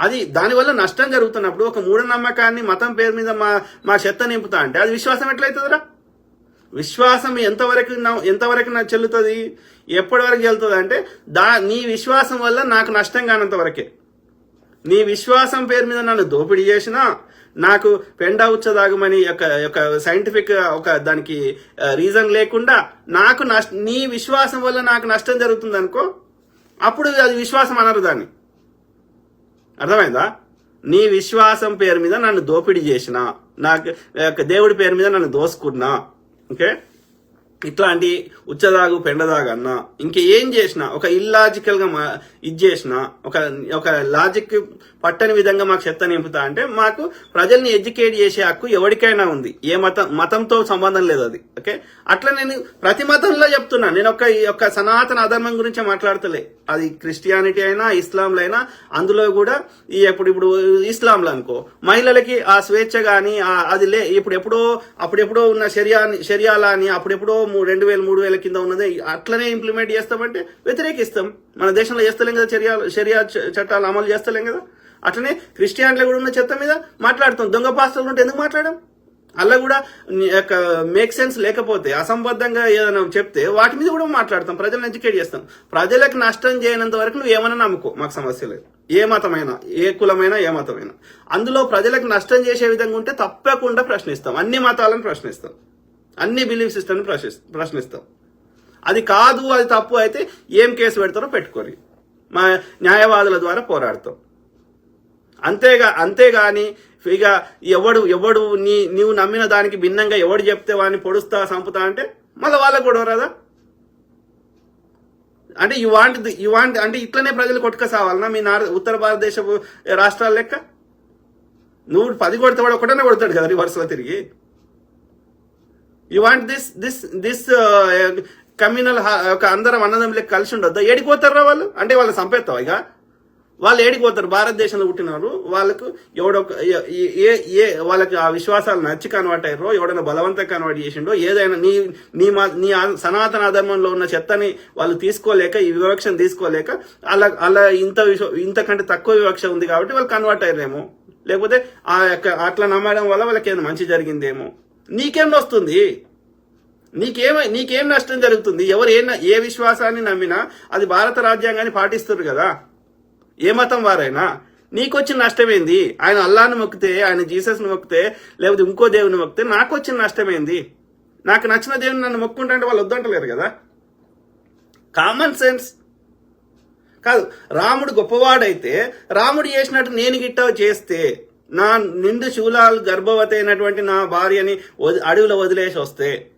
అది దానివల్ల నష్టం జరుగుతున్నప్పుడు ఒక మూఢనమ్మకాన్ని మతం పేరు మీద మా మా చెత్త నింపుతా అంటే అది విశ్వాసం ఎట్లయితుందిరా? విశ్వాసం ఎంతవరకు ఎంతవరకు నాకు చెల్లుతుంది? ఎప్పటి వరకు చెల్లుతుంది అంటే దా నీ విశ్వాసం వల్ల నాకు నష్టం కానంత వరకే. నీ విశ్వాసం పేరు మీద నన్ను దోపిడీ చేసినా నాకు పెండ ఉచ్చదాగమని ఒక ఒక సైంటిఫిక్ ఒక దానికి రీజన్ లేకుండా నాకు నష్ట నీ విశ్వాసం వల్ల నాకు నష్టం జరుగుతుంది అనుకో అప్పుడు అది విశ్వాసం అనరు దాన్ని. అర్థమైందా? నీ విశ్వాసం పేరు మీద నన్ను దోపిడీ చేసిన నాకు దేవుడి పేరు మీద నన్ను దోసుకున్నా ఓకే? ఇట్లాంటి ఉచ్చదాగు పెండదాగు అన్నా ఇంకా ఏం చేసినా ఒక ఇల్లాజికల్గా మా- ఇది చేసినా ఒక ఒక లాజిక్ పట్టని విధంగా మాకు చెత్త నింపుతా అంటే మాకు ప్రజల్ని ఎడ్యుకేట్ చేసే హక్కు ఎవరికైనా ఉంది. ఏ మతం మతంతో సంబంధం లేదు అది. ఓకే? అట్లా నేను ప్రతి మతంలో చెప్తున్నా. నేను ఒక ఈ యొక్క సనాతన అధర్మం గురించి మాట్లాడతలే. అది క్రిస్టియానిటీ అయినా ఇస్లాంలో అయినా అందులో కూడా ఈ ఎప్పుడు ఇప్పుడు ఇస్లాంలో అనుకో మహిళలకి ఆ స్వేచ్ఛ కానీ అది లే ఇప్పుడు ఎప్పుడో అప్పుడెప్పుడో ఉన్న షరియా షరియాలా అని అప్పుడెప్పుడో రెండు వేలు మూడు వేల కింద ఉన్నది. అట్లనే ఇంప్లిమెంట్ చేస్తామంటే వ్యతిరేకిస్తాం. మన దేశంలో చేస్తలేం కదా చర్య చర్య చట్టాలు అమలు చేస్తలేం కదా? అట్లనే క్రిస్టియాన్లో కూడా ఉన్న చెత్త మీద మాట్లాడుతాం. దొంగ పాస్టర్లు ఉంటే ఎందుకు మాట్లాడడం అలా కూడా మేక్ సెన్స్ లేకపోతే అసంబద్ధంగా ఏదైనా చెప్తే వాటి మీద కూడా మాట్లాడతాం. ప్రజలను ఎడ్యుకేట్ చేస్తాం. ప్రజలకు నష్టం చేయనంత వరకు నువ్వు ఏమైనా నమ్ముకో. మాకు సమస్య లేదు. ఏ మతమైనా ఏ కులమైనా ఏ మతమైనా. అందులో ప్రజలకు నష్టం చేసే విధంగా ఉంటే తప్పకుండా ప్రశ్నిస్తాం. అన్ని మతాలను ప్రశ్నిస్తాం. అన్ని బిలీఫ్ సిస్టమ్ ప్రశ్నిస్తాం. అది కాదు అది తప్పు అయితే ఏం కేసు పెడతారో పెట్టుకొని మా న్యాయవాదుల ద్వారా పోరాడతాం. అంతేగా అంతేగాని ఇక ఎవడు ఎవడు నీ నీవు నమ్మిన దానికి భిన్నంగా ఎవడు చెప్తే వాడిని పొడుస్తా చంపుతా అంటే మళ్ళీ వాళ్ళకు కూడా రాదా? అంటే యు వాంట్ యు వాంట్ అంటే ఇట్లనే ప్రజలు కొట్టుక సావాలనా? మీ నార్ ఉత్తర భారతదేశపు రాష్ట్రాల లెక్క? నువ్వు పది కొడితే వాడు ఒకటనే కొడతాడు కదా రివర్స్లో తిరిగి. You want this this this communal ఒక అందరం అన్నదం కలిసి ఉండొద్దా? ఏడిపోతారా వాళ్ళు? అంటే వాళ్ళు సంపేస్తావు ఇక? వాళ్ళు ఏడిపోతారు భారతదేశంలో పుట్టినారు వాళ్ళకు ఎవడో ఏ- ఏ వాళ్ళకి ఆ విశ్వాసాలు నచ్చి కన్వర్ట్ అయ్యారో ఎవడైనా బలవంతంగా కన్వర్ట్ చేసిండో ఏదైనా నీ నీ మా నీ సనాతన ధర్మంలో ఉన్న చెత్తని వాళ్ళు తీసుకోలేక ఈ వివక్షను తీసుకోలేక అలా అలా ఇంత విశ్వ ఇంతకంటే తక్కువ వివక్ష ఉంది కాబట్టి వాళ్ళు కన్వర్ట్ అయ్యారేమో లేకపోతే ఆ యొక్క అట్లా నమ్మడం వల్ల వాళ్ళకి ఏమైనా మంచి జరిగిందేమో. నీకేం వస్తుంది నీకేమై నీకేం నష్టం జరుగుతుంది? ఎవరు ఏ ఏ విశ్వాసాన్ని నమ్మినా అది భారత రాజ్యాంగాన్ని పాటిస్తారు కదా. ఏ మతం వారైనా. నీకొచ్చిన నష్టమేంది? ఆయన అల్లాను మొక్కితే ఆయన జీసస్ని మొక్కితే లేకపోతే ఇంకో దేవుని మొక్కితే నాకు వచ్చిన నష్టమేంది? నాకు నచ్చిన దేవుని నన్ను మొక్కుంటే వాళ్ళు వద్దంటలేరు కదా. Common sense. కాదు రాముడు గొప్పవాడైతే రాముడు చేసినట్టు నేను గిట్ట చేస్తే నా నిండు శూలాలు గర్భవతి అయినటువంటి నా భార్యని వది- అడవిలో వదిలేసి వస్తే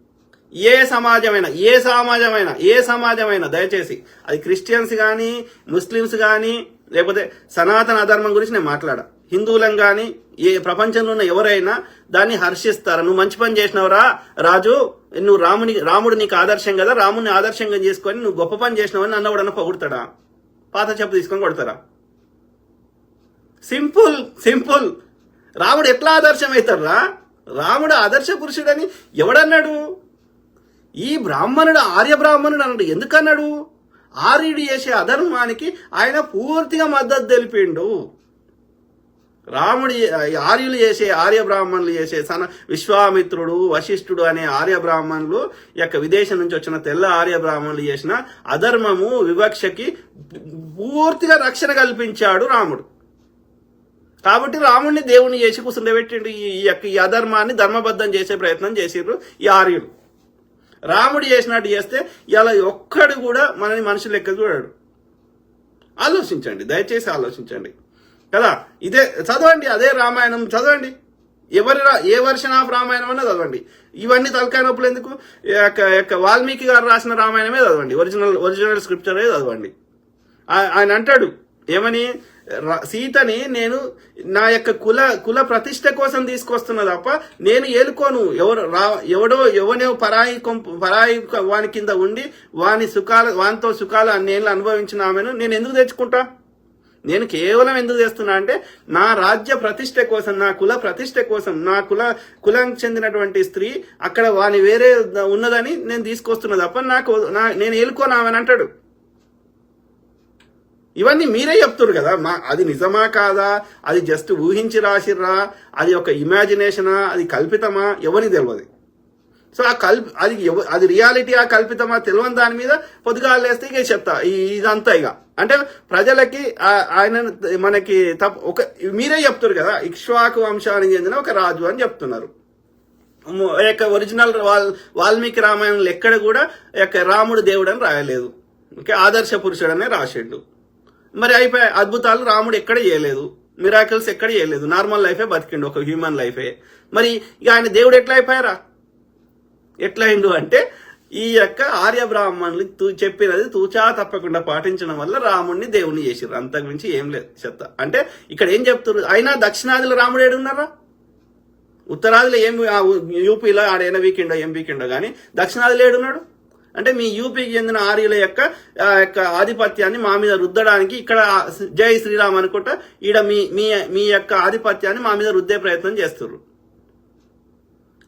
ఏ సమాజమైనా ఏ సమాజమైనా ఏ సమాజమైనా దయచేసి. అది క్రిస్టియన్స్ కానీ ముస్లిమ్స్ కానీ లేకపోతే సనాతన అధర్మం గురించి నేను మాట్లాడా. హిందువులం కానీ ఏ ప్రపంచంలో ఉన్న ఎవరైనా దాన్ని హర్షిస్తారు? నువ్వు మంచి పని చేసినవరా? రాజు నువ్వు రాముని రాముడు నీకు ఆదర్శం కదా? రాముని ఆదర్శంగా చేసుకొని నువ్వు గొప్ప పని చేసినావని నన్ను ఎవడన్నా పొగుడతాడా? పాత చెప్పు తీసుకొని కొడతారా? Simple simple. రాముడు ఎట్లా ఆదర్శం అవుతారా రాముడు ఆదర్శ పురుషుడని ఎవడన్నాడు? ఈ బ్రాహ్మణుడు ఆర్య బ్రాహ్మణుడు అన్నాడు. ఎందుకన్నాడు? ఆర్యుడు చేసే అధర్మానికి ఆయన పూర్తిగా మద్దతు తెలిపిండు. రాముడు ఆర్యులు చేసే ఆర్య బ్రాహ్మణులు చేసే సన విశ్వామిత్రుడు వశిష్ఠుడు అనే ఆర్య బ్రాహ్మణులు యొక్క విదేశం నుంచి వచ్చిన తెల్ల ఆర్య బ్రాహ్మణులు చేసిన అధర్మము వివక్షకి పూర్తిగా రక్షణ కల్పించాడు రాముడు. కాబట్టి రాముడిని దేవుని చేసి కూర్చుండబెట్టిండు. ఈ ఈ యొక్క ఈ అధర్మాన్ని ధర్మబద్ధం చేసే ప్రయత్నం చేసిర్రు ఈ ఆర్యులు. రాముడు చేసినట్టు చేస్తే ఇలా ఒక్కడు కూడా మనని మనుషులు లెక్క చూడాడు. ఆలోచించండి దయచేసి ఆలోచించండి. కదా? ఇదే చదవండి అదే రామాయణం చదవండి. ఎవరి రా- ఏ వర్షన్ ఆఫ్ రామాయణం అన్నా చదవండి. ఇవన్నీ తలకాయ నొప్పులు ఎందుకు? యొక్క యొక్క వాల్మీకి గారు రాసిన రామాయణమే చదవండి. ఒరిజినల్ ఒరిజినల్ స్క్రిప్చరే చదవండి. ఆయన అంటాడు ఏమని? ర- సీతని నేను నా యొక్క కుల కుల ప్రతిష్ట కోసం తీసుకొస్తున్నా తప్ప నేను ఏలుకోను. ఎవరు రా ఎవడో ఎవనో పరాయి పరాయి వాని కింద ఉండి వాని సుఖాలు వానితో సుఖాలు అన్నేళ్ళు అనుభవించిన ఆమెను నేను ఎందుకు తెచ్చుకుంటా? నేను కేవలం ఎందుకు చేస్తున్నా అంటే నా రాజ్య ప్రతిష్ట కోసం నా కుల ప్రతిష్ట కోసం నా కుల కులం చెందినటువంటి స్త్రీ అక్కడ వాని వేరే ఉన్నదని నేను తీసుకొస్తున్నా తప్ప నాకు నా నేను ఏలుకోనామని ఆమెను అంటాడు. ఇవన్నీ మీరే చెప్తున్నారు కదా. మా అది నిజమా కాదా? అది జస్ట్ ఊహించి రాసిర్రా? అది ఒక ఇమాజినేషనా అది కల్పితమా? ఎవరిని తెలియదు సో ఆ కల్పి అది అది రియాలిటీ ఆ కల్పితమా తెలియని దాని మీద పొద్దుగాలు వేస్తే ఇక చెప్తా. ఇదంతా ఇక. అంటే ప్రజలకి ఆయన మనకి తప్ప ఒక మీరే చెప్తున్నారు కదా. ఇక్ష్వాకు వంశానికి చెందిన ఒక రాజు అని చెప్తున్నారు. యొక్క ఒరిజినల్ వాల్ వాల్మీకి రామాయణంలో ఎక్కడ కూడా యొక్క రాముడు దేవుడు అని రాయలేదు. ఓకే ఆదర్శ పురుషుడు అనే రాసిండు. మరి అయిపోయి అద్భుతాలు రాముడు ఎక్కడ చేయలేదు. మిరాకిల్స్ ఎక్కడ చేయలేదు. నార్మల్ లైఫే బతికిండు ఒక హ్యూమన్ లైఫే మరి ఇక ఆయన దేవుడు ఎట్లా అయిపోయారా? ఎట్లా అయిండు అంటే ఈ యొక్క ఆర్య బ్రాహ్మణులు తూ- చెప్పినది తూచా తప్పకుండా పాటించడం వల్ల రాముడిని దేవుణ్ణి చేసిర్రు. అంతకు మించి ఏం లేదు చెత్త అంటే ఇక్కడ ఏం చెప్తున్నారు అయినా దక్షిణాదిలో రాముడు ఏడున్నారా? ఉత్తరాదిలో ఏం యూపీలో ఆడ ఆడైనా వీకెండో ఏం వీకెండో కానీ దక్షిణాదిలో ఏడున్నాడు? అంటే మీ యూపీకి చెందిన ఆర్యుల యొక్క యొక్క ఆధిపత్యాన్ని మా మీద రుద్దడానికి ఇక్కడ జై శ్రీరామ్ అనుకుంటా ఈడ మీ మీ మీ యొక్క ఆధిపత్యాన్ని మా మీద రుద్దే ప్రయత్నం చేస్తున్నారు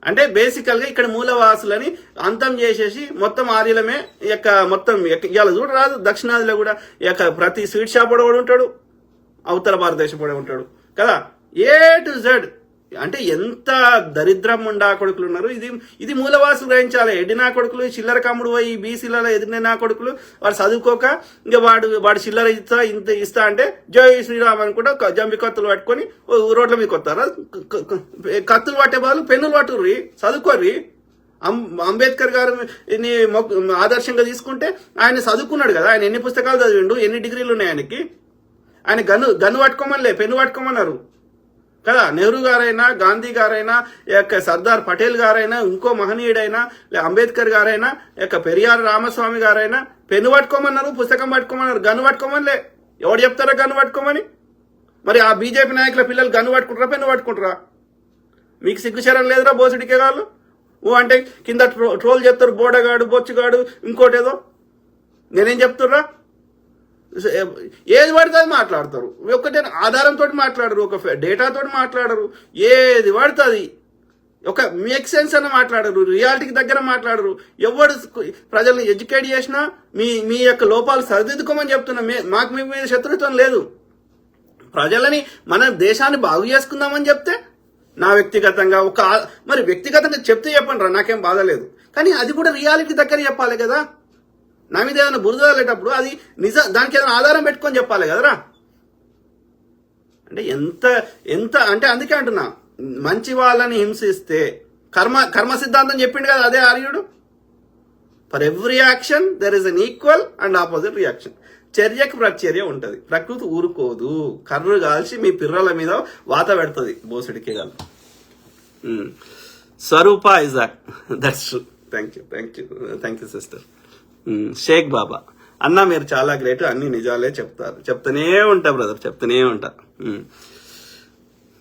అంటే బేసికల్గా ఇక్కడ మూలవాసులని అంతం చేసేసి మొత్తం ఆర్యులమే యొక్క మొత్తం ఇవాళ చూడరాదు దక్షిణాదిలో కూడా యొక్క ప్రతి స్వీట్ షాప్ కూడా ఉంటాడు ఉత్తర భారతదేశం కూడా ఉంటాడు కదా? ఏ టు జెడ్ అంటే ఎంత దరిద్రం ఉండా కొడుకులు ఉన్నారు? ఇది ఇది మూలవాసులు గ్రహించాలి. ఎడినా కొడుకులు చిల్లర కమ్ముడు పోయి బీసీలలో ఎదిరిన కొడుకులు వాడు చదువుకోక ఇంకా వాడు వాడు చిల్లర ఇస్తా ఇంత ఇస్తా అంటే జై శ్రీరామ్ అనుకుంటా జంబి కత్తులు పట్టుకొని ఓ రోడ్ల మీద కొత్తారా కత్తులు పట్టే బదులు పెన్నులు పట్టుర్రి చదువుకోర్రి. అంబేద్కర్ గారు ఆదర్శంగా తీసుకుంటే ఆయన చదువుకున్నాడు కదా. ఆయన ఎన్ని పుస్తకాలు చదివిండు? ఎన్ని డిగ్రీలు ఉన్నాయి ఆయనకి? ఆయన గన్ను గన్ను పట్టుకోమనిలే పెన్ను పట్టుకోమన్నారు. కదా నెహ్రూ గారైనా గాంధీ గారైనా యొక్క సర్దార్ పటేల్ గారైనా ఇంకో మహనీయుడైనా లే అంబేద్కర్ గారైనా యొక్క పెరియార్ రామస్వామి గారైనా పెన్ను పట్టుకోమన్నారు పుస్తకం పట్టుకోమన్నారు గన్ను పట్టుకోమనిలే. ఎవడు చెప్తారా గన్ను పట్టుకోమని? మరి ఆ బీజేపీ నాయకుల పిల్లలు గన్ను పట్టుకుంటారా పెన్ను పట్టుకుంటారా? మీకు సిగ్గుచరం లేదురా బోసుడికే వాళ్ళు ఓ అంటే కింద ట్రో ట్రోల్ చెప్తారు బోడగాడు బొచ్చుగాడు ఇంకోటి ఏదో నేనేం చెప్తుర్రా? ఏది పడితే అది మాట్లాడతారు. ఒక్కటే ఆధారంతో మాట్లాడరు ఒక డేటాతో మాట్లాడరు ఏది పడుతుంది ఒక మేక్ సెన్స్ అన్న మాట్లాడరు రియాలిటీకి దగ్గర మాట్లాడరు. ఎవడు ప్రజల్ని ఎడ్యుకేట్ చేసినా మీ మీ యొక్క లోపాలు సరిదిద్దుకోమని చెప్తున్నా. మే- మాకు మీ మీద శత్రుత్వం లేదు. ప్రజలని మన దేశాన్ని బాగు చేసుకుందామని చెప్తే నా వ్యక్తిగతంగా ఒక మరి వ్యక్తిగతంగా చెప్తే చెప్పండి రా నాకేం బాధ లేదు. కానీ అది కూడా రియాలిటీ దగ్గర చెప్పాలి కదా. నా మీద ఏదైనా బురద వెళ్ళేటప్పుడు అది నిజ దానికి ఏదైనా ఆధారం పెట్టుకొని చెప్పాలి కదరా. అంటే ఎంత ఎంత అంటే అందుకే అంటున్నా మంచి వాళ్ళని హింసిస్తే కర్మ కర్మ సిద్ధాంతం చెప్పిండు కదా అదే ఆర్యుడు? For every action there is an equal and opposite reaction చర్యకు ప్రచర్య ఉంటుంది. ప్రకృతి ఊరుకోదు. కర్రు కాల్చి మీ పిర్రల మీద వాత పెడుతుంది. బోసుడికి గల Swarupa Isaac that's thank you thank you thank you sister Sheikh Baba. అన్న మీరు చాలా గ్రేట్ అన్ని నిజాలే చెప్తారు. చెప్తూనే ఉంటా బ్రదర్ చెప్తూనే ఉంటా.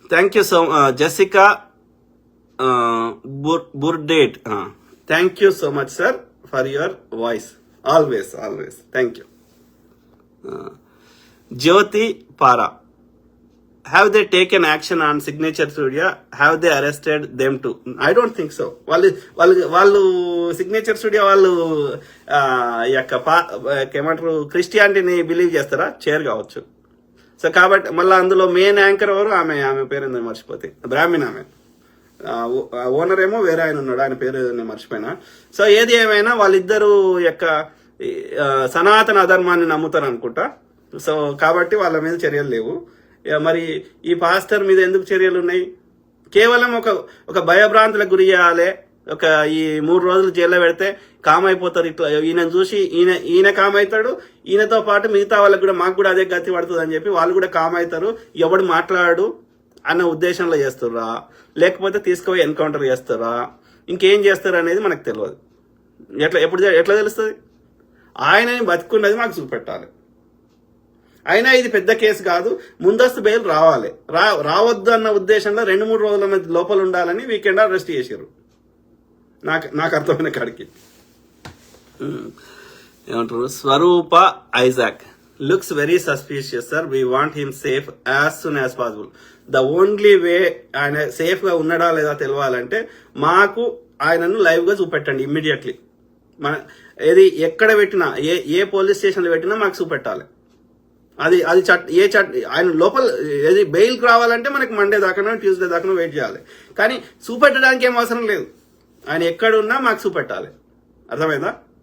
Thank you so Jessica Burdette thank you so much sir for your voice always always thank you Jyothi para have they an action on signature studio have they arrested them too I don't think so వాళ్ళు వాళ్ళు వాళ్ళు Signature Studio వాళ్ళు ఈ యొక్క పా ఏమంటారు క్రిస్టియానిటీని believe చేస్తారా? చేర్ కావచ్చు. సో కాబట్టి మళ్ళీ అందులో మెయిన్ యాంకర్ ఎవరు? ఆమె ఆమె పేరు ఏందో మర్చిపోతే? బ్రాహ్మణ్ ఆమె. ఓనర్ ఏమో వేరే ఆయన ఉన్నాడు ఆయన పేరు నేను మర్చిపోయినా. సో ఏది ఏమైనా వాళ్ళిద్దరు యొక్క సనాతన అధర్మాన్ని నమ్ముతారు అనుకుంటా సో కాబట్టి వాళ్ళ మీద చర్యలు లేవు. మరి ఈ పాస్టర్ మీద ఎందుకు చర్యలు ఉన్నాయి? కేవలం ఒక ఒక భయభ్రాంతులకు గురి చేయాలి. ఒక ఈ మూడు రోజులు జైల్లో పెడితే కామ్ అయిపోతారు ఇట్లా. ఈయన చూసి ఈయన ఈయన కామ్ అవుతాడు ఈయనతో పాటు మిగతా వాళ్ళకి కూడా మాకు కూడా అదే గతి పడుతుంది అని చెప్పి వాళ్ళు కూడా కామ్ అవుతారు ఎవడు మాట్లాడు అన్న ఉద్దేశంలో చేస్తుర్రా లేకపోతే తీసుకుపోయి ఎన్కౌంటర్ చేస్తారా? ఇంకేం చేస్తారు అనేది మనకు తెలియదు. ఎట్లా ఎప్పుడు ఎట్లా తెలుస్తుంది? ఆయనని బతుకున్నది మాకు చూపెట్టాలి. అయినా ఇది పెద్ద కేసు కాదు. ముందస్తు బెయిల్ రావాలి. రా రావద్దు అన్న ఉద్దేశంలో రెండు మూడు రోజుల లోపల ఉండాలని వీకెండ్ అరెస్ట్ చేశారు. నాకు నాకు అర్థమైన కాడికి. ఏమంటారు? Swarupa Isaac. Looks very suspicious sir. We want him safe as soon as possible the only way ఆయన సేఫ్గా ఉన్నాడా లేదా తెలియాలంటే మాకు ఆయనను లైవ్గా చూపెట్టండి ఇమ్మీడియట్లీ మన ఏది ఎక్కడ పెట్టినా ఏ ఏ పోలీస్ స్టేషన్లో పెట్టినా మాకు చూపెట్టాలి. అది అది చట్ ఏ చట్ ఆయన లోపల ఏది బెయిల్కి రావాలంటే మనకి మండే దాకానో ట్యూస్డే దాకానో వెయిట్ చేయాలి. కానీ చూపెట్టడానికి ఏం అవసరం లేదు. ఆయన ఎక్కడున్నా మాకు చూపెట్టాలి. అర్థమైందా?